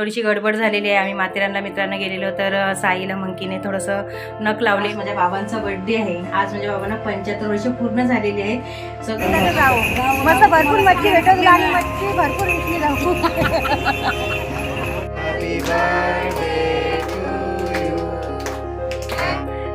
थोडीशी गडबड झालेली आहे. आम्ही माथेरानला मित्रांना गेलेलो तर साईला मंकीने थोडंसं नख लावले. माझ्या बाबांचा बर्थडे आहे. आज माझ्या बाबांना पंच्याहत्तर वर्ष पूर्ण झालेली आहेत सो मस्त भरपूर मच्छी भेटत मच्छी भरपूर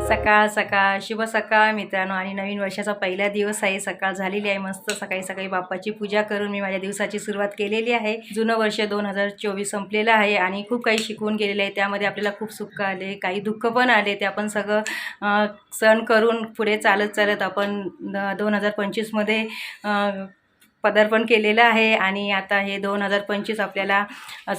सकाळ सकाळ शुभ सकाळ मित्रांनो. आणि नवीन वर्षाचा पहिला दिवस आहे. सकाळ झालेली आहे मस्त. सकाळी सकाळी बाप्पाची पूजा करून मी माझ्या दिवसाची सुरुवात केलेली आहे. जुनं वर्ष दोन हजार चोवीस संपलेलं आहे आणि खूप काही शिकवून गेलेलं आहे. त्यामध्ये आपल्याला खूप सुख आले काही दुःख पण आले. ते आपण सगळं सण करून पुढे चालत चालत आपण दोन हजार पंचवीसमध्ये पदार्पण केलेलं आहे आणि आता हे दोन हजार पंचवीस आपल्याला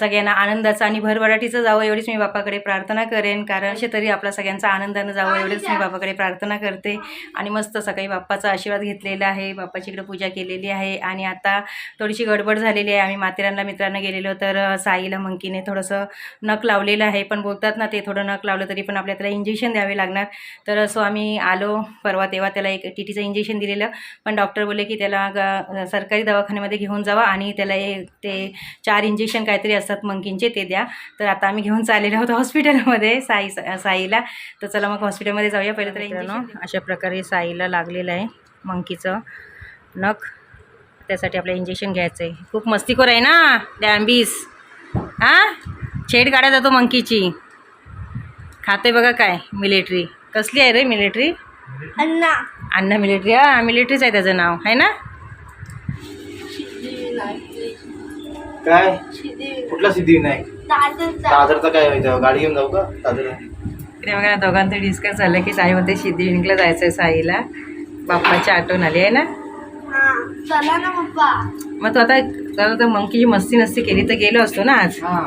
सगळ्यांना आनंदाचं आणि भरभराटीचं जावं एवढीच मी बापाकडे प्रार्थना करेन. कारण असे तरी आपला सगळ्यांचा आनंदानं जावं एवढीच मी बापाकडे प्रार्थना करते. आणि मस्त सकाळी बाप्पाचा आशीर्वाद घेतलेला आहे. बाप्पाची इकडे पूजा केलेली आहे. आणि आता थोडीशी गडबड झालेली आहे. आम्ही माथेरानला मित्रांना गेलेलो तर साईला मंकीने थोडंसं नख लावलेलं आहे. पण बोलतात ना ते थोडं नख लावलं तरी पण आपल्याला त्याला इंजेक्शन द्यावे लागणार. तर सो आम्ही आलो परवा तेव्हा त्याला एक टी टीचं इंजेक्शन दिलेलं. पण डॉक्टर बोलले की त्याला ग- सरकारी दवाखान्यामध्ये घेऊन जावा आणि त्याला एक ते चार इंजेक्शन काहीतरी असतात मंकींचे ते द्या. तर आता आम्ही घेऊन चाललेलो आहोत हॉस्पिटलमध्ये साई साईला. तर चला मग हॉस्पिटलमध्ये जाऊया. पहिले तर मित्रांनो अशा प्रकारे साईला लागलेलं आहे मंकीचं नख. त्यासाठी आपल्याला इंजेक्शन घ्यायचं आहे खूप मस्तीखोर आहे ना डॅम्बीस. हां? छेड काढा जातो मंकीची. खाते बघा काय मिलिटरी कसली आहे रे मिलिटरी अण्णा. अण्णा मिलिटरी हा मिलिटरीच आहे त्याचं नाव. आहे ना? काय? कुठला सिद्धिविनायक दादरचा. काय व्हायचं गाडी घेऊन जाऊ का? दादर इकडे बघा ना दोघांचं डिस्कस झालं की साईमध्ये सिद्धिविनायकला जायचं आहे साईला. बाप्पाची आठवण आली आहे ना? चला ना पप्पा मग तू आता तर मंकीची मस्ती नसती केली तर गेलो असतो ना आज. हा.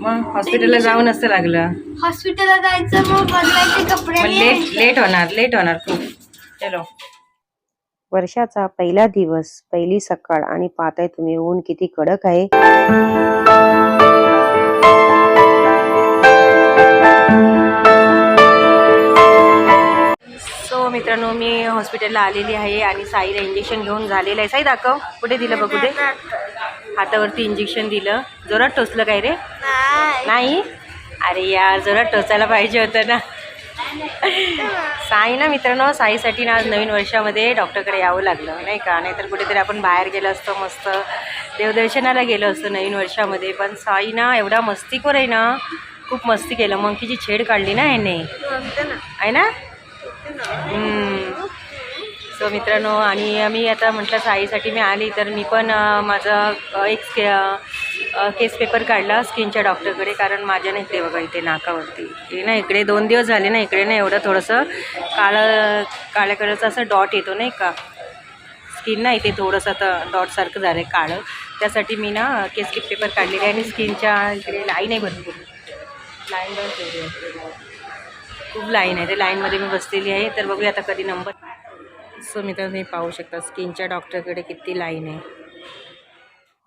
मग हॉस्पिटलला जाऊन नसतं लागलं. हॉस्पिटलला जायचं मग बदलायचे कपडे मग लेट लेट होणार लेट होणार खूप. चलो. वर्षाचा पहिला दिवस पहिली सकाळ आणि पाहताय तुम्ही ऊन किती कडक आहे. सो मित्रांनो मी हॉस्पिटलला आलेली आहे आणि साईला इंजेक्शन घेऊन झालेलं आहे. साई दाखव. कुठे दिलं बघू दे. हातावरती इंजेक्शन दिलं. जोरात टोचलं काय रे? नाही? अरे यार जोरात टोचायला पाहिजे होतं ना. साई ना मित्रांनो साईसाठी ना आज नवीन वर्षामध्ये डॉक्टरकडे यावं लागलं नाही का? नाहीतर कुठेतरी आपण बाहेर गेलो असतो मस्त. देवदर्शनाला गेलो असतो नवीन वर्षामध्ये पण साई ना एवढा मस्तीखोर आहे ना खूप मस्ती केलं. मंकीची छेड काढली ना याने. आहे ना? सो मित्रांनो आणि मी आता म्हटलं साईसाठी मी आली तर मी पण माझं एक केस पेपर काढला स्किनच्या डॉक्टरकडे कारण माझ्या नाही ते बघा इथे नाकावरती. हे ना इकडे दोन दिवस झाले ना इकडे ना एवढं थोडंसं काळं काळ्या कलरचं असं डॉट येतो नाही का? स्किन ना इथे थोडंसं आता डॉटसारखं झालं आहे काळं. त्यासाठी मी ना केस किट पेपर काढलेले आहे आणि स्किनच्या इकडे लाईन आहे भरपूर. लाईन पण ठेवली आहे. खूप लाईन आहे. ते लाईनमध्ये मी बसलेली आहे. तर बघूया आता कधी नंबर सो मित्रांनो तुम्ही पाहू शकता स्किनच्या डॉक्टरकडे किती लाईन आहे.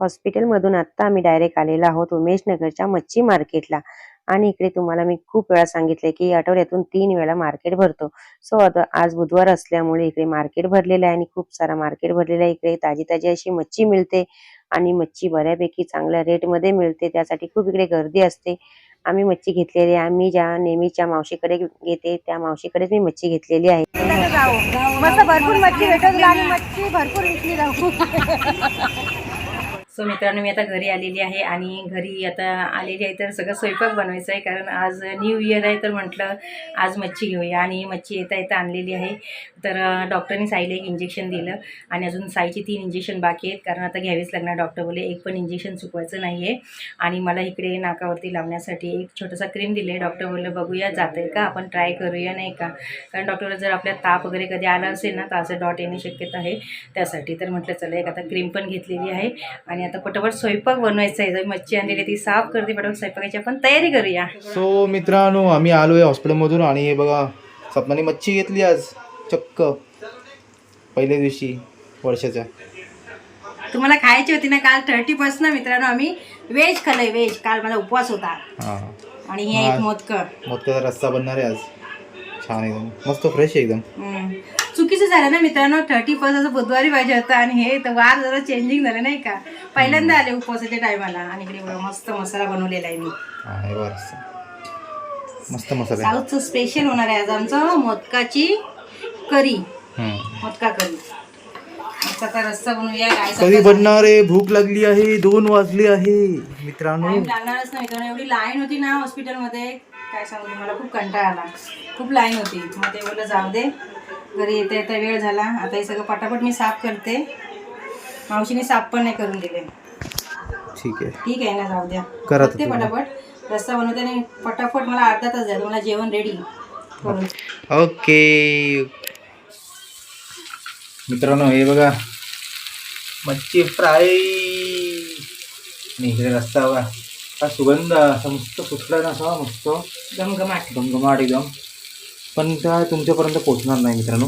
हॉस्पिटलमधून आत्ता आम्ही डायरेक्ट आलेलो आहोत उमेशनगरच्या मच्छी मार्केटला. आणि इकडे तुम्हाला मी खूप वेळा सांगितले की आठवड्यातून तीन वेळा मार्केट भरतो. सो आज बुधवार असल्यामुळे इकडे मार्केट भरलेलं आहे आणि खूप सारा मार्केट भरलेलं आहे. इकडे ताजी ताजी अशी मच्छी मिळते आणि मच्छी बऱ्यापैकी चांगल्या रेटमध्ये मिळते. त्यासाठी खूप इकडे गर्दी असते. आम्ही मच्छी घेतलेली आहे. आम्ही ज्या नेहमीच्या मावशीकडे घेते त्या मावशीकडेच मी मच्छी घेतलेली आहे. मस्त भरपूर मच्छी भेटत आणि मच्छी भरपूर विकली जाऊ. सो मित्रांनो मी आता घरी आलेली आहे आणि घरी आता आलेली आहे तर सगळं स्वयंपाक बनवायचं आहे कारण आज न्यू इयर आहे तर म्हटलं आज मच्छी घेऊया आणि मच्छी येता येता आणलेली आहे. तर डॉक्टरनी साईला एक इंजेक्शन दिलं आणि अजून साईची तीन इंजेक्शन बाकी आहेत कारण आता घ्यावीच लागणार. डॉक्टर बोले एक पण इंजेक्शन चुकवायचं नाही आहे आणि मला इकडे नाकावरती लावण्यासाठी एक छोटासा क्रीम दिले डॉक्टर बोललं बघूया जातं आहे का? आपण ट्राय करूया नाही का? कारण डॉक्टरला जर आपल्या ताप वगैरे कधी आला असेल ना तर असं डॉट येणे शक्यता आहे त्यासाठी. तर म्हटलं चला एक आता क्रीम पण घेतलेली आहे आणि आता पटापट स्वयंपाक बनवायचा आहे. मच्छी आणलेली आहे ती साफ करते पटापट स्वयंपाकाची. आपण तयारी करूया. सो मित्रांनो आम्ही आलोय हॉस्पिटलमधून आणि हे बघा सपनाने मच्छी घेतली आज. चक्क. पहिल्या दिवशी वर्षाच्या. तुम्हाला खायची होती ना काल थर्टी फर्स्ट ना मित्रांनो आम्ही व्हेज खाल्लंय व्हेज. काल मला उपवास होता. हां. आणि हे एक मोदकं. मोदकाचा रस्सा बनणार आहे आज. छान एकदम. मस्त फ्रेश एकदम. चुकीचं झालं ना मित्रांनो थर्टी फर्स्ट बुधवारी पाहिजे होतं आणि हे तर वार जरा चेंजिंग झालं नाही का? पहिल्यांदा आले उपवासाच्या टायमाला आणि इकडे मस्त मसाला बनवलेला आहे मी. मस्त मसाला. साऊथचं स्पेशल होणार आहे आज आमचं मोदकाची करी. मोदका करी. रस्सा बनवूया काय कधी बनणार आहे? भूक लागली आहे दोन वाजले आहे. मित्रांनो. लागणारच नाही कारण एवढी लाईन होती ना हॉस्पिटलमध्ये काय सांगू तुम्हाला? खूप कंटाळा आला. खूप लाईन होती. मग ते बोललं जाऊ दे. घरी येता येता वेळ झाला. आता हे सगळं पटापट मी साफ करते. मावशीने साफ पण नाही करून दिले. ठीक आहे. ठीक आहे ना जाऊ द्या. करा करते तुम्ही. पटापट. रस्ता बनवते आणि पटापट मला अर्धा तास द्या मला जेवण रेडी करून. ओके. मित्रांनो हे बघा. मच्छी फ्राय आणि इकडे रस्ता बघा. हा सुगंध असा मस्त सुटला ना असा मस्त गमगमाट एकदम पण त्या तुमच्यापर्यंत पोहोचणार नाही मित्रांनो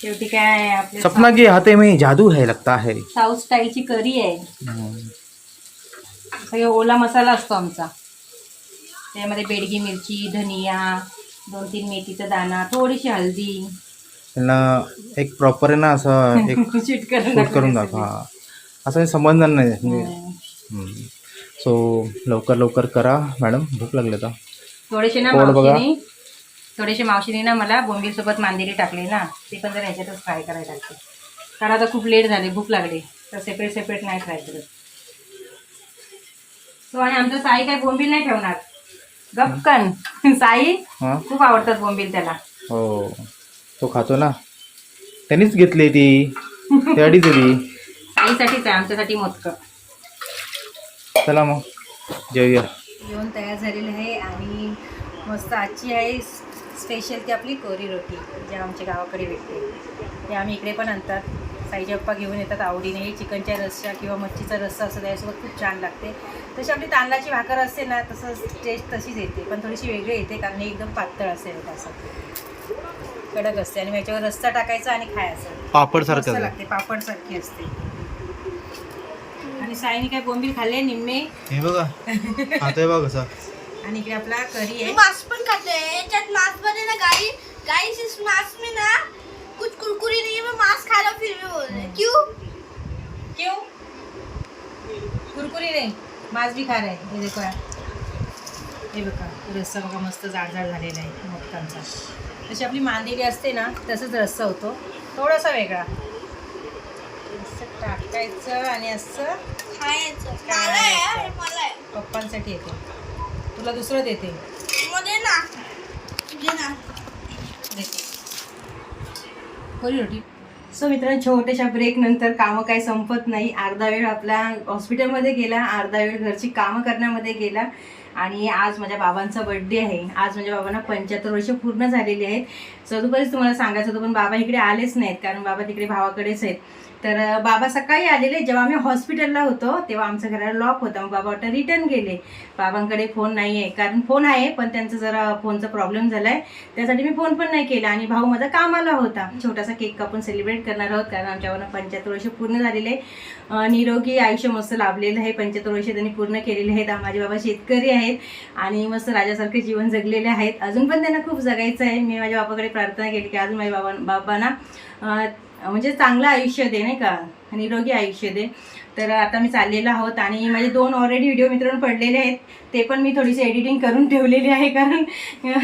शेवटी काय आपले सपना के हाते में जादू है लगता है. साऊथ स्टाईलची करी आहे. सगळे ओला मसाला असतो आमचा. त्यामध्ये बेडगी मिरची धनिया दोन तीन मेथीचा दाणा थोडीशी हळदी त्यांना एक प्रॉपर आहे ना असं एक शीट करून दाखवा. असं समजणार नाही हम्म. सो लवकर लवकर करा मॅडम. भूक लागली आता. थोडेसे ना पोट बघा. मावशीने थोडेसे मावशीने ना मला बोंबील सोबत मांदेली टाकले ना. ते पण जर ह्याच्यातच फ्राय करायला लागते कारण आता खूप लेट झाले भूक लागली. तर सेपरेट सेपरेट नाही फ्राय करत. तो आणि आमचं साई काय बोंबील नाही ठेवणार? गपकन साई हां? खूप आवडतात बोंबील त्याला. हो. तो खातो ना. त्यांनीच घेतली ती. त्याडीच ती साईसाठीच आहे आमच्यासाठी मोदकं. चला मग जेवूया. जेवण तयार झालेलं आहे आणि मस्त आजची आहे स्पेशल ती आपली कोरी रोटी जी आमच्या गावाकडे भेटते. ते आम्ही इकडे पण आणतात. साईचे पप्पा घेऊन येतात आवडीने. चिकनच्या रस्सा किंवा मच्छीचा रस्सा असतो त्याच्यासोबत खूप छान लागते. तशी आपली तांदळाची भाकर असते ना तसं टेस्ट तशीच येते. पण थोडीशी वेगळी येते कारण हे एकदम पातळ असेल असं. कडक असते आणि याच्यावर रस्सा टाकायचा आणि खायचं. पापड सारखं लागते पापड सारखी असते. आणि साईने काय बोंबील खाल्ले निम्मे. हे बघा. खातोय बघा कसा आणि इकडे आपला करी आहे. मांस पण खाते त्यात मांसमध्ये ना गाई. गाई इस मांस में ना कुछ कुरकुरी नहीं है मैं मांस खा रहा हूँ फिर भी बोल रहे हैं। क्यों? क्यों? कुरकुरी नाही. मांस भी खा रहा है हे देखो. यार. हे बघा. रस्सा बघा मस्त जाडजाड झालेला आहे. मोदकांचा. तशी आपली मांदेली असते ना तसंच रस्सा होतो. थोडासा वेगळा. असं टाकायचं आणि असं खायचं. पप्पांसाठी येते. तुला दुसरं देते. रोटी. सो मित्रांनो छोट्याशा ब्रेक नंतर कामं काही संपत नाही. अर्धा वेळ आपला हॉस्पिटलमध्ये गेला अर्धा वेळ घरची कामं करण्यामध्ये गेला. आणि आज माझ्या बाबांचा बड्डे आहे. आज माझ्या बाबांना पंच्याहत्तर वर्ष पूर्ण झालेली आहेत. सदुपरीच तुम्हाला सांगायचं होतं पण बाबा इकडे आलेच नाहीत कारण बाबा तिकडे भावाकडेच आहेत. तर बाबा सकाळी आलेले जेव्हा आम्ही हॉस्पिटलला होतो तेव्हा आमच्या घराला लॉक होता. मग बाबा वाटतं रिटर्न गेले. बाबांकडे फोन नाही आहे कारण फोन आहे पण त्यांचा जरा फोनचा प्रॉब्लेम झाला आहे त्यासाठी मी फोन पण नाही केला. आणि भाऊ माझा कामाला होता. छोटासा केक कापून सेलिब्रेट करणार आहोत कारण आमच्यावर पंच्याहत्तर वर्ष पूर्ण झालेले. निरोगी आयुष्य मस्त लाभलेलं आहे. पंच्याहत्तर वर्ष त्यांनी पूर्ण केलेले आहेत. माझे बाबा शेतकरी आहेत. आणि मस्त राजासारखे जीवन जगलेले आहेत. अजून पण त्यांना खूप जगायचं आहे. मी माझ्या बाबाकडे प्रार्थना केली की अजून माझ्या बाबा बाबांना म्हणजे चांगलं आयुष्य दे नाही का? निरोगी आयुष्य दे. तर आता मी चाललेलो आहोत आणि माझे दोन ऑलरेडी व्हिडिओ मित्रांनो पडलेले आहेत. ते पण मी थोडीशी एडिटिंग करून ठेवलेली आहे. कारण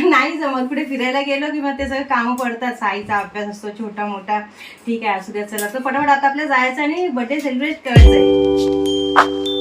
नाही जमत. कुठे फिरायला गेलो किंवा ते सगळं कामं पडतात. साईचा अभ्यास असतो छोटा मोठा. ठीक आहे असू द्या चला. तर पटापट आता आपल्याला जायचं आणि बड्डे सेलिब्रेट करायचं आहे.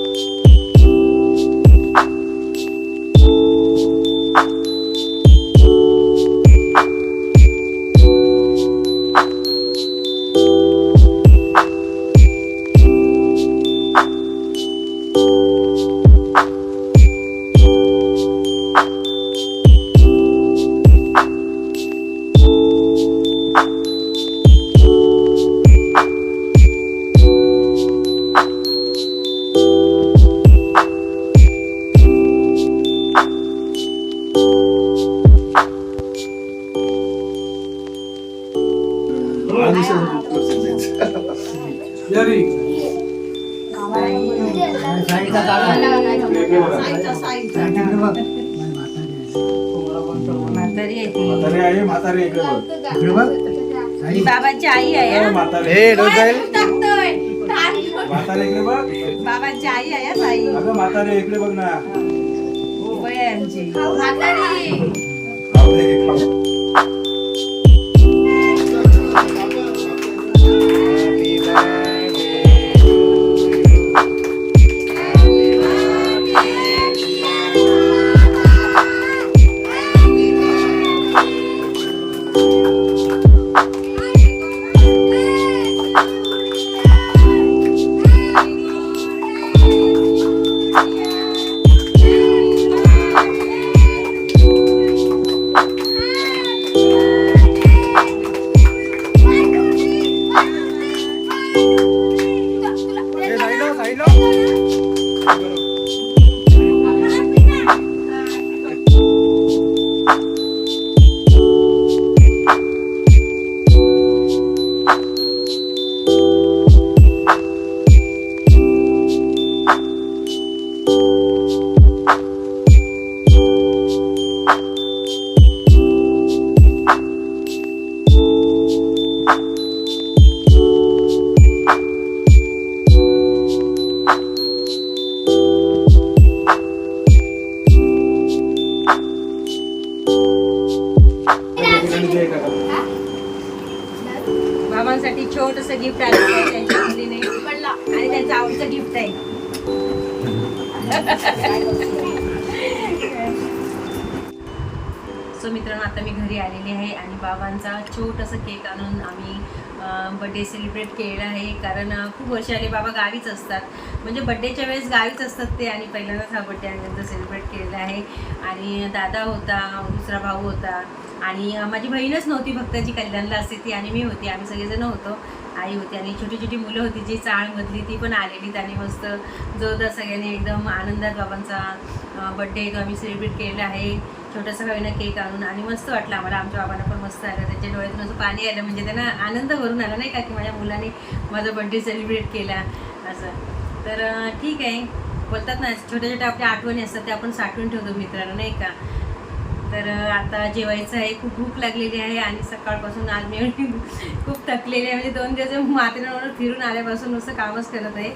म्हातारी आहे म्हातारे इकडे बघ इकडे बघ ही बाबांची आई आहे हा. म्हातारे हे डोस जाईल टाकतोय टाकतोय. म्हातारे इकडे बघ बाबांची आई आहे हा ताई अगं म्हातारे इकडे बघ ना वय आहे आमची म्हातारी. खाऊ दे, खाऊ. इकडे का? बाबांसाठी छोटस गिफ्ट आलेलं आहे त्यांच्या मुलीने. आणि त्यांचं आवडतं गिफ्ट आहे. सो मित्रांनो आता मी घरी आलेली आहे आणि बाबांचा छोटस केक आणून आम्ही बड्डे सेलिब्रेट केलेला आहे. कारण खूप वर्ष आले बाबा गावीच असतात. म्हणजे बड्डेच्या वेळेस गावीच असतात ते आणि पहिल्यांदाच हा बड्डे आल्यानंतर सेलिब्रेट केलेला आहे. आणि दादा होता दुसरा भाऊ होता. आणि माझी बहीणच नव्हती फक्त जी कल्याणला असते ती आणि मी होती. आम्ही सगळेजण होतो. आई होती आणि छोटी छोटी मुलं होती जी चाळमधली ती पण आलेली. त्याने मस्त जोरदार सगळ्यांनी एकदम आनंदात बाबांचा बड्डे आम्ही सेलिब्रेट केलेला आहे. छोटासा हवीनं केक आणून आणि मस्त वाटलं आम्हाला. आमच्या बाबांना पण मस्त आलं. त्यांच्या डोळ्यातून असं पाणी आलं. म्हणजे त्यांना आनंद भरून आला नाही का की माझ्या मुलाने माझा बड्डे सेलिब्रेट केला असं. तर ठीक आहे. बोलतात ना छोट्या छोट्या आपल्या आठवणी असतात त्या आपण साठवून ठेवतो मित्रांनो नाही का? तर आता जेवायचं आहे खूप भूक लागलेली आहे आणि सकाळपासून आज मी खूप थकलेली आहे. म्हणजे दोन दिवस माथेरानवर फिरून आल्यापासून नुसतं कामच करत आहे.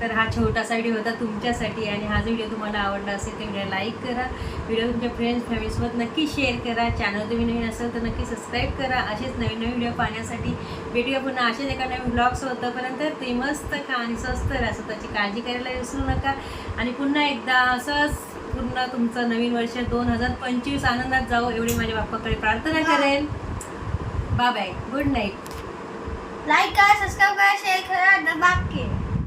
तर हा छोटासा व्हिडिओ होता तुमच्यासाठी आणि हा जो व्हिडिओ तुम्हाला आवडला असेल तर व्हिडिओ लाईक करा. व्हिडिओ तुमच्या फ्रेंड्स फॅमिलीसोबत नक्की शेअर करा. चॅनल तुम्ही नवीन असेल तर नक्की सबस्क्राईब करा. असेच नवीन नवीन व्हिडिओ पाहण्यासाठी भेटूया पुन्हा असेच एका नवीन ब्लॉग्स होतंपर्यंत. ते मस्त खा आणि स्वस्त राहा. स्वतःची काळजी करायला विसरू नका. आणि पुन्हा एकदा असंच पूर्ण तुमचं नवीन वर्ष दोन हजार पंचवीस आनंदात जाऊ एवढी माझ्या बाप्पाकडे प्रार्थना करेल. Bye bye good night like करा सबस्क्राईब करा शेअर करा दबाक के